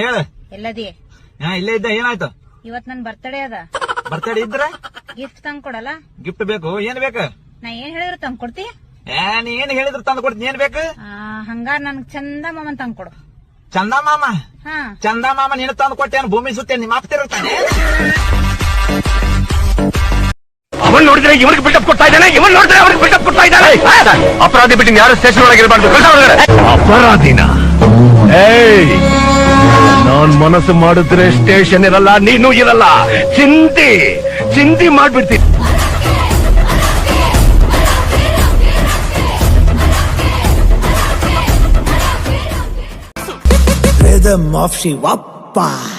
ಹೇಳ. ಎಲ್ಲದಿ? ಹಾ ಇಲ್ಲೇ ಇದ್ದ. ಏನಾಯ್ತು? ಇವತ್ ನನ್ ಬರ್ತಡೇ ಅದ. ಬರ್ತಡೇ ಇದ್ರ? ಗಿಫ್ಟ್ ತಂದ್ ಕೊಡಲ್ಲ? ಗಿಫ್ಟ್ ಬೇಕು. ಏನ್ ಬೇಕು? ನಾ ಏನ್ ಹೇಳಿದ್ರು ತಂದ್ ಕೊಡ್ತಿ? ಏ ನೀ ಏನ್ ಹೇಳಿದ್ರು ತಂದ್ ಕೊಡ್ತೀನಿ ಏನ್ ಬೇಕು? ಹಂಗಾರ ನನ್ ನನ್ಗ್ ಚಂದ ಮಾಮನ್ ತಂದ್ ಕೊಡು. ಚಂದ ಮಾಮ? ಹಾ. ಚಂದ ಮಾಮ ನೀನು ತಂದು ಕೊಟ್ಟೇನು ಭೂಮಿ ಸುತ್ತೇನು ನಿಮ್ಮ ಅಪ್ಪ ತಿರುಗ್ತಾನೆ. ಅವನ್ ನೋಡಿದ್ರೆ ಇವನಿಗೆ ಬಿಲ್ಡಪ್ ಕೊಡ್ತಾ ಇದ್ದಾನೆ ಇವನ್ ನೋಡಿದ್ರೆ ಅವನಿಗೆ ಬಿಲ್ಡಪ್ ಕೊಡ್ತಾ ಇದ್ದಾನೆ. ಅಪರಾಧಿ ಬಿಟ್ಟು ಯಾರು ಸ್ಟೇಷನ್ ಒಳಗೆ ಇರಬಾರ್ದು ಅಪರಾಧಿನ. ಏಯ್ ನಾನ್ ಮನಸ್ಸು ಮಾಡಿದ್ರೆ ಸ್ಟೇಷನ್ ಇರಲ್ಲ ನೀನು ಇರಲ್ಲ ಚಿಂತಿ ಚಿಂತಿ ಮಾಡ್ಬಿಡ್ತೀನಿ Rhythm of Shivappa.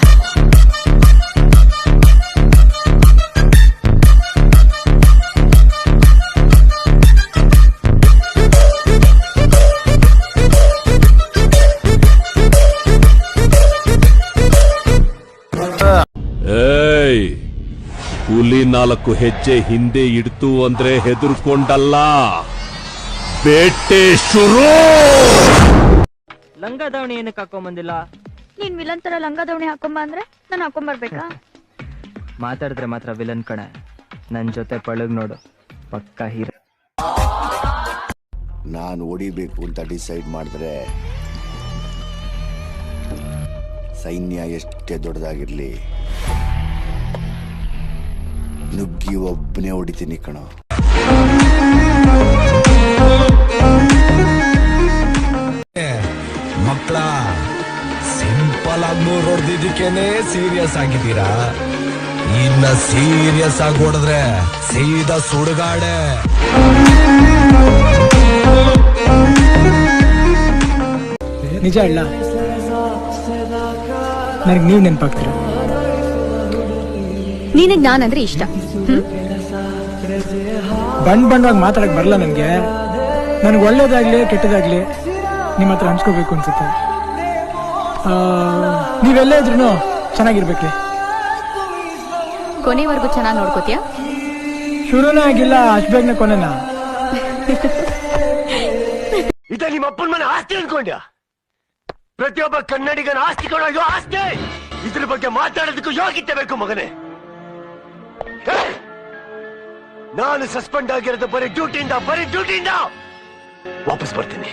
ಹುಲಿ ನಾಲ್ಕು ಹೆಜ್ಜೆ ಹಿಂದೆ ಇಡ್ತು ಅಂದ್ರೆ ಹೆದರ್ಕೊಂಡಲ್ಲ. ಬೇಟೆ ಶುರು! ಲಂಗ ದಾವಣಿ ಏನಕ್ಕೆ ಹಾಕೊಂಬಂದಿಲ್ಲ ನೀನ್ ವಿಲನ್ ತರ ಲಂಗ ದಾವಣಿ ಹಾಕೊಂಬ ಅಂದ್ರೆ ನಾನು ಹಾಕೊಂಬರ್ಬೇಕಾ? ಮಾತಾಡಿದ್ರೆ ಮಾತ್ರ ವಿಲನ್ ಕಣೆ. ನನ್ ಜೊತೆ ಪಳಗ್ ನೋಡು. ಪಕ್ಕ ಹೀರ ನಾನು ಹೊಡಿಬೇಕು ಅಂತ ಡಿಸೈಡ್ ಮಾಡಿದ್ರೆ ಸೈನ್ಯ ಎಷ್ಟೇ ದೊಡ್ಡದಾಗಿರ್ಲಿ. ನುಗ್ಗಿ ಒಬ್ಬನೇ ಹೊಡಿತೀನಿ ಕಣೋ. ಮಕ್ಕಳ ಸಿಂಪಲ್ ಆಗಿ ನೂರು ಹೊಡೆದಿದ್ದಕ್ಕೇನೆ ಸೀರಿಯಸ್ ಆಗಿದ್ದೀರಾ? ಇನ್ನ ಸೀರಿಯಸ್ ಆಗಿ ಹೊಡೆದ್ರೆ ಸೀದಾ ಸುಡುಗಾಡೆ. ನಿಜ ಅಲ್ಲ ನನಗೆ ನೀವು ನೆನಪಾಗ್ತೀರ ನಿನಗ್ ನಾನಂದ್ರೆ ಇಷ್ಟ. ಹ್ಮ್? ಬಣ್ಣ ಬಣ್ಣವಾಗಿ ಮಾತಾಡಕ್ ಬರಲ್ಲ ನನಗೆ. ನನಗೆ ಒಳ್ಳೇದಾಗ್ಲಿ ಕೆಟ್ಟದಾಗ್ಲಿ ನಿಮ್ಮ ಹತ್ರ ಹಂಚ್ಕೋಬೇಕು ಅನ್ಸುತ್ತೆ. ಆ, ನೀವೆಲ್ಲೇ ಇದ್ರು ಚೆನ್ನಾಗಿರ್ಬೇಕ್ರಿ. ಕೊನೆವರೆಗೂ ಚೆನ್ನಾಗಿ ನೋಡ್ಕೋತೀಯ? ಶುರುನೇ ಆಗಿಲ್ಲ ಅಷ್ಟು ಬೇಗನೆ ಕೊನೆನಾ? ಇದ ನಿಮ್ಮ ಅಪ್ಪನ ಮನೆ ಆಸ್ತಿ ಅನ್ಕೊಂಡ್ಯಾ? ಪ್ರತಿಯೊಬ್ಬ ಕನ್ನಡಿಗನ ಆಸ್ತಿ ಕೊಡೋ ಆಸ್ತಿ. ಇದ್ರ ಬಗ್ಗೆ ಮಾತಾಡೋದಕ್ಕೂ ಯೋಗ್ಯತೆ ಬೇಕು ಮಗನೇ. ನಾನು ಸಸ್ಪೆಂಡ್ ಆಗಿರೋದು ಬರೀ ಡ್ಯೂಟಿಯಿಂದ ಬರೀ ಡ್ಯೂಟಿಯಿಂದ ವಾಪಸ್ ಬರ್ತೀನಿ.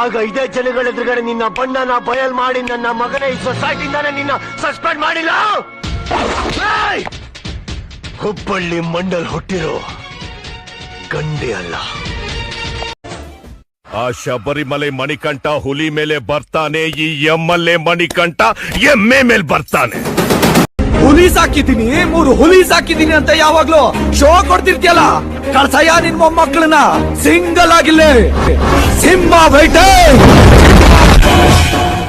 ಆಗ ಇದೇ ಜನಗಳ ಎದುರುಗಡೆ ನಿನ್ನ ಬಣ್ಣನ ಬಯಲ್ ಮಾಡಿ ನನ್ನ ಮಗನೇ ಈ ಸೊಸೈಟಿಯಿಂದಾನೆ ನಿನ್ನ ಸಸ್ಪೆಂಡ್ ಮಾಡಿಲ್ಲ! ಹುಬ್ಬಳ್ಳಿ ಮಂಡಲ್ ಹುಟ್ಟಿರೋ ಗಂಡೆ ಅಲ್ಲ. ಆ ಶಬರಿಮಲೆ ಮಣಿಕಂಠ ಹುಲಿ ಮೇಲೆ ಬರ್ತಾನೆ, ಈ ಎಮ್ಮಲ್ಲೆ ಮಣಿಕಂಠ ಎಮ್ಮೆ ಮೇಲೆ ಬರ್ತಾನೆ. ಹುಲಿ ಸಾಕಿದ್ದೀನಿ ಮೂರು ಹುಲಿ ಸಾಕಿದ್ದೀನಿ ಅಂತ ಯಾವಾಗ್ಲೂ ಶೋ ಕೊಡ್ತಿರ್ತಿಯಲ್ಲ? ಕಳ್ಸಯ್ಯ ನಿನ್ ಮೊಮ್ಮಕ್ಕಳನ್ನ ಸಿಂಗಲ್ ಆಗಿಲ್ಲೇ. ಸಿಂಹ ಬೈಟೆ